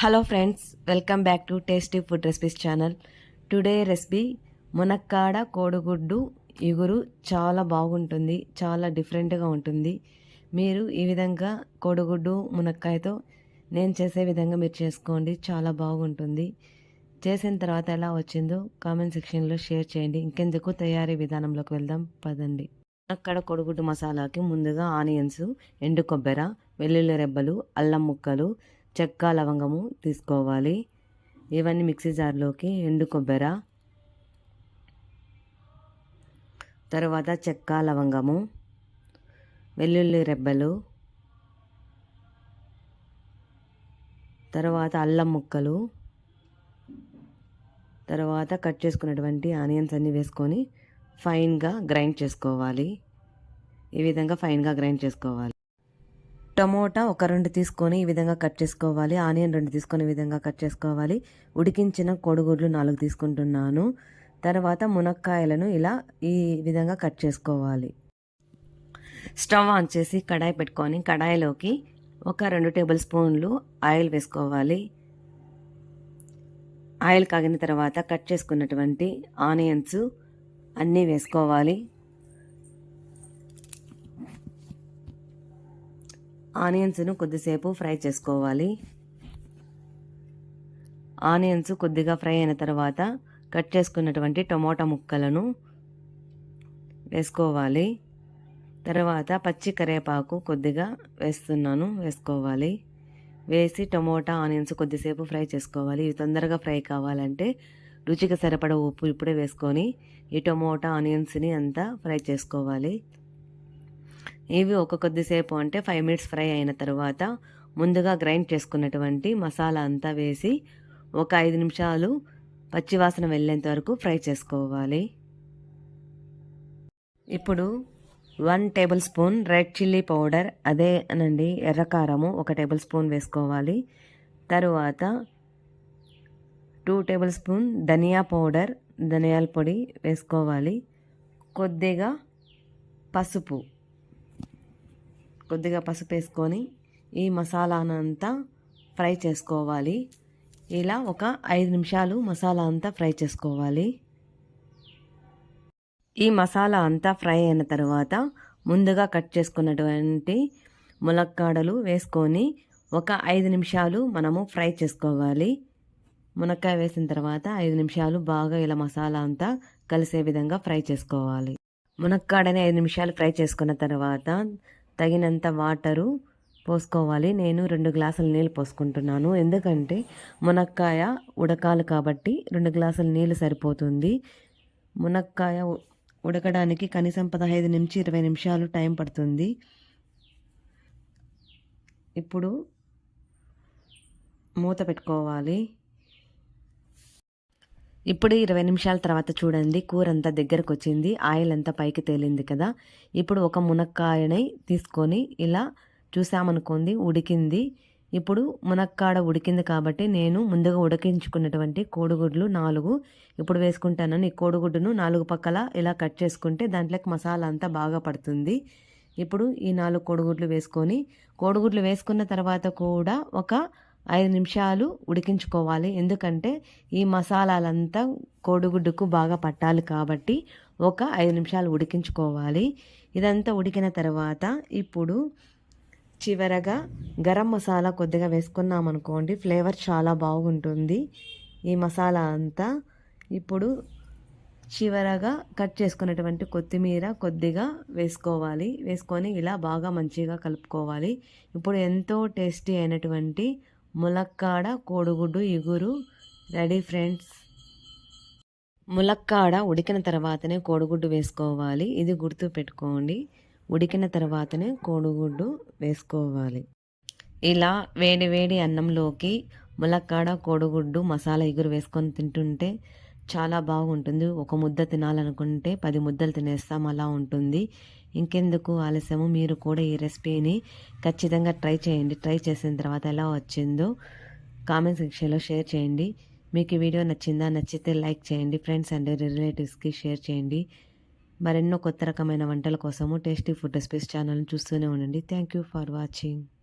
Hello friends welcome back to tasty food recipes channel today recipe మునక్కాడ కోడిగుడ్డు ఇగురు చాలా బాగుంటుంది చాలా డిఫరెంట్గా ఉంటుంది. మీరు ఈ విధంగా కోడిగుడ్డు మునక్కాయతో నేను చేసే విధంగా మీరు చేసుకోండి చాలా బాగుంటుంది. చేసిన తర్వాత ఎలా వచ్చిందో కామెంట్ సెక్షన్లో షేర్ చేయండి. ఇంకెందుకు తయారీ విధానంలోకి వెళ్దాం పదండి. అక్కడ కొడుగుడ్డు మసాలాకి ముందుగా ఆనియన్స్ ఎండు కొబ్బెర వెల్లుల్లి రెబ్బలు అల్లం ముక్కలు చెక్క లవంగము తీసుకోవాలి. ఇవన్నీ మిక్సీ జార్లోకి ఎండు కొబ్బెర తర్వాత చెక్క లవంగము వెల్లుల్లి రెబ్బలు తర్వాత అల్లం ముక్కలు తర్వాత కట్ చేసుకున్నటువంటి ఆనియన్స్ అన్నీ వేసుకొని ఫైన్గా గ్రైండ్ చేసుకోవాలి. ఈ విధంగా ఫైన్గా గ్రైండ్ చేసుకోవాలి. టమోటా ఒక రెండు తీసుకొని ఈ విధంగా కట్ చేసుకోవాలి. ఆనియన్ రెండు తీసుకొని ఈ విధంగా కట్ చేసుకోవాలి. ఉడికించిన కొడుగుడ్లు నాలుగు తీసుకుంటున్నాను. తర్వాత మునక్కాయలను ఇలా ఈ విధంగా కట్ చేసుకోవాలి. స్టవ్ ఆన్ చేసి కడాయి పెట్టుకొని కడాయిలోకి ఒక రెండు టేబుల్ స్పూన్లు ఆయిల్ వేసుకోవాలి. ఆయిల్ కాగిన తర్వాత కట్ చేసుకున్నటువంటి ఆనియన్స్ అన్నీ వేసుకోవాలి. ఆనియన్స్ను కొద్దిసేపు ఫ్రై చేసుకోవాలి. ఆనియన్స్ కొద్దిగా ఫ్రై అయిన తర్వాత కట్ చేసుకున్నటువంటి టమోటా ముక్కలను వేసుకోవాలి. తర్వాత పచ్చి కరివేపాకు కొద్దిగా వేస్తున్నాను వేసుకోవాలి. వేసి టమోటా ఆనియన్స్ కొద్దిసేపు ఫ్రై చేసుకోవాలి. ఇవి తొందరగా ఫ్రై కావాలంటే రుచికి సరిపడ ఉప్పు ఇప్పుడే వేసుకొని ఈ టమోటా ఆనియన్స్ని అంతా ఫ్రై చేసుకోవాలి. ఇవి ఒక కొద్దిసేపు అంటే ఫైవ్ మినిట్స్ ఫ్రై అయిన తర్వాత ముందుగా గ్రైండ్ చేసుకున్నటువంటి మసాలా అంతా వేసి ఒక ఐదు నిమిషాలు పచ్చివాసన వెళ్ళేంత వరకు ఫ్రై చేసుకోవాలి. ఇప్పుడు one tablespoon red chilli powder అదే అనండి ఎర్రకారము ఒక టేబుల్ స్పూన్ వేసుకోవాలి. తరువాత టూ టేబుల్ స్పూన్ ధనియా పౌడర్ ధనియాల పొడి వేసుకోవాలి. కొద్దిగా పసుపు కొద్దిగా పసుపు వేసుకొని ఈ మసాలానంతా ఫ్రై చేసుకోవాలి. ఇలా ఒక ఐదు నిమిషాలు మసాలా అంతా ఫ్రై చేసుకోవాలి. ఈ మసాలా అంతా ఫ్రై అయిన తర్వాత ముందుగా కట్ చేసుకున్నటువంటి ములక్కాడలు వేసుకొని ఒక ఐదు నిమిషాలు మనము ఫ్రై చేసుకోవాలి. మునక్కాయ వేసిన తర్వాత ఐదు నిమిషాలు బాగా ఇలా మసాలా అంతా కలిసే విధంగా ఫ్రై చేసుకోవాలి. మునక్కాడని ఐదు నిమిషాలు ఫ్రై చేసుకున్న తర్వాత తగినంత వాటరు పోసుకోవాలి. నేను రెండు గ్లాసుల నీళ్ళు పోసుకుంటున్నాను. ఎందుకంటే మునక్కాయ ఉడకాలి కాబట్టి రెండు గ్లాసుల నీళ్ళు సరిపోతుంది. మునక్కాయ ఉడకడానికి కనీసం పదహైదు నుంచి ఇరవై నిమిషాలు టైం పడుతుంది. ఇప్పుడు మూత పెట్టుకోవాలి. ఇప్పుడు ఇరవై నిమిషాల తర్వాత చూడండి కూర అంతా దగ్గరకు వచ్చింది ఆయిల్ అంతా పైకి తేలింది కదా. ఇప్పుడు ఒక మునక్కాయని తీసుకొని ఇలా చూసామనుకోండి ఉడికింది. ఇప్పుడు మునక్కాడ ఉడికింది కాబట్టి నేను ముందుగా ఉడికించుకున్నటువంటి కోడిగుడ్లు నాలుగు. ఇప్పుడు వేసుకుంటానని ఈ కోడిగుడ్డును నాలుగు పక్కల ఇలా కట్ చేసుకుంటే దాంట్లోకి మసాలా అంతా బాగా పడుతుంది. ఇప్పుడు ఈ నాలుగు కోడిగుడ్లు వేసుకొని కోడిగుడ్లు వేసుకున్న తర్వాత కూడా ఒక ఐదు నిమిషాలు ఉడికించుకోవాలి. ఎందుకంటే ఈ మసాలాలంతా కోడిగుడ్డుకు బాగా పట్టాలి కాబట్టి ఒక ఐదు నిమిషాలు ఉడికించుకోవాలి. ఇదంతా ఉడికిన తర్వాత ఇప్పుడు చివరగా గరం మసాలా కొద్దిగా వేసుకున్నాం అనుకోండి ఫ్లేవర్ చాలా బాగుంటుంది. ఈ మసాలా అంతా ఇప్పుడు చివరగా కట్ చేసుకున్నటువంటి కొత్తిమీర కొద్దిగా వేసుకోవాలి. వేసుకొని ఇలా బాగా మంచిగా కలుపుకోవాలి. ఇప్పుడు ఎంతో టేస్టీ అయినటువంటి ములక్కాడ కోడిగుడ్డు ఇగురు రెడీ ఫ్రెండ్స్. ములక్కాడ ఉడికిన తర్వాతనే కోడిగుడ్డు వేసుకోవాలి. ఇది గుర్తు పెట్టుకోండి. ఉడికిన తర్వాతనే కోడిగుడ్డు వేసుకోవాలి. ఇలా వేడి వేడి అన్నంలోకి ములక్కాడ కోడిగుడ్డు మసాలా ఇగురు వేసుకొని తింటుంటే చాలా బాగుంటుంది. ఒక ముద్ద తినాలనుకుంటే పది ముద్దలు తినేస్తాం. అలా ఉంటుంది. ఇంకెందుకు ఆలస్యము? మీరు కూడా ఈ రెసిపీని ఖచ్చితంగా ట్రై చేయండి. ట్రై చేసిన తర్వాత ఎలా వచ్చిందో కామెంట్ సెక్షన్లో షేర్ చేయండి. మీకు ఈ వీడియో నచ్చిందా? నచ్చితే లైక్ చేయండి. ఫ్రెండ్స్ అండ్ రిలేటివ్స్కి షేర్ చేయండి. మరెన్నో కొత్త రకమైన వంటల కోసము టేస్టీ ఫుడ్ రెసిపీస్ ఛానల్ని చూస్తూనే ఉండండి. Thank you for watching